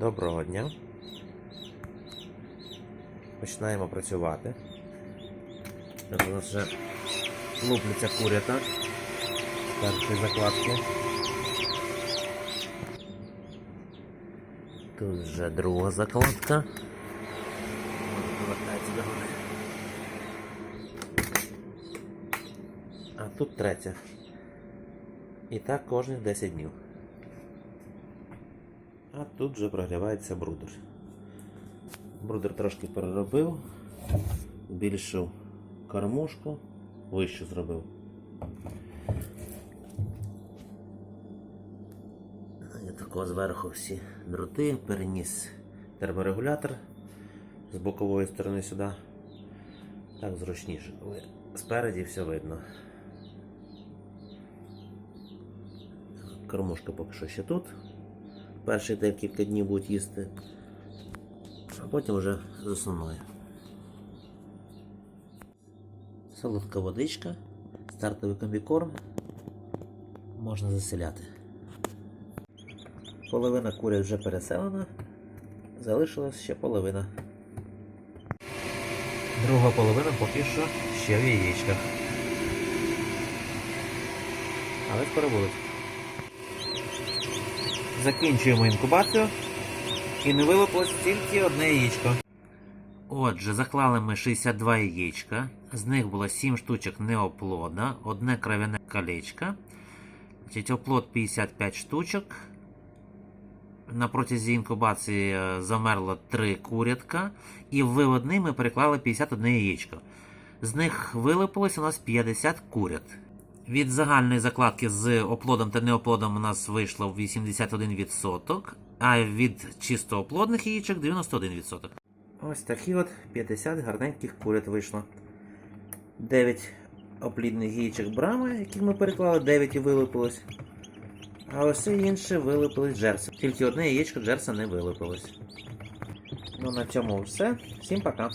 Доброго дня. Починаємо працювати. Тут у нас вже лупляться курята. Перші закладки. Тут вже друга закладка. Повертається до. А тут третя. І так кожних 10 днів. А тут вже прогрівається брудер. Брудер трошки переробив, збільшив кормушку, вище зробив. Я тако зверху всі дроти, переніс терморегулятор з бокової сторони сюди. Так зручніше, спереді все видно. Кормушка поки що ще тут. Перші декілька днів будуть їсти, а потім вже з основною. Солодка водичка, стартовий комбікорм. Можна заселяти. Половина куря вже переселена, залишилась ще половина. Друга половина поки що ще в яєчках. Але скоро будуть. Закінчуємо інкубацію. І не вилупилось тільки одне яєчко. Отже, заклали ми 62 яєчка. З них було 7 штучок неоплода, одне кров'яне колечко. Значить, оплод 55 штучок. На протязі інкубації е, замерло 3 курятка. І в виводний ми переклали 51 яєчко. З них вилупилось у нас 50 курят. Від загальної закладки з оплодом та неоплодом у нас вийшло 81%, а від чисто оплодних яєчок 91%. Ось такі от 50 гарненьких курят вийшло. 9 оплідних яєчок брами, яких ми переклали, 9 і вилупилось. А ось інше вилупилось джерса. Тільки одне яєчко джерса не вилупилось. Ну на цьому все. Всім пока.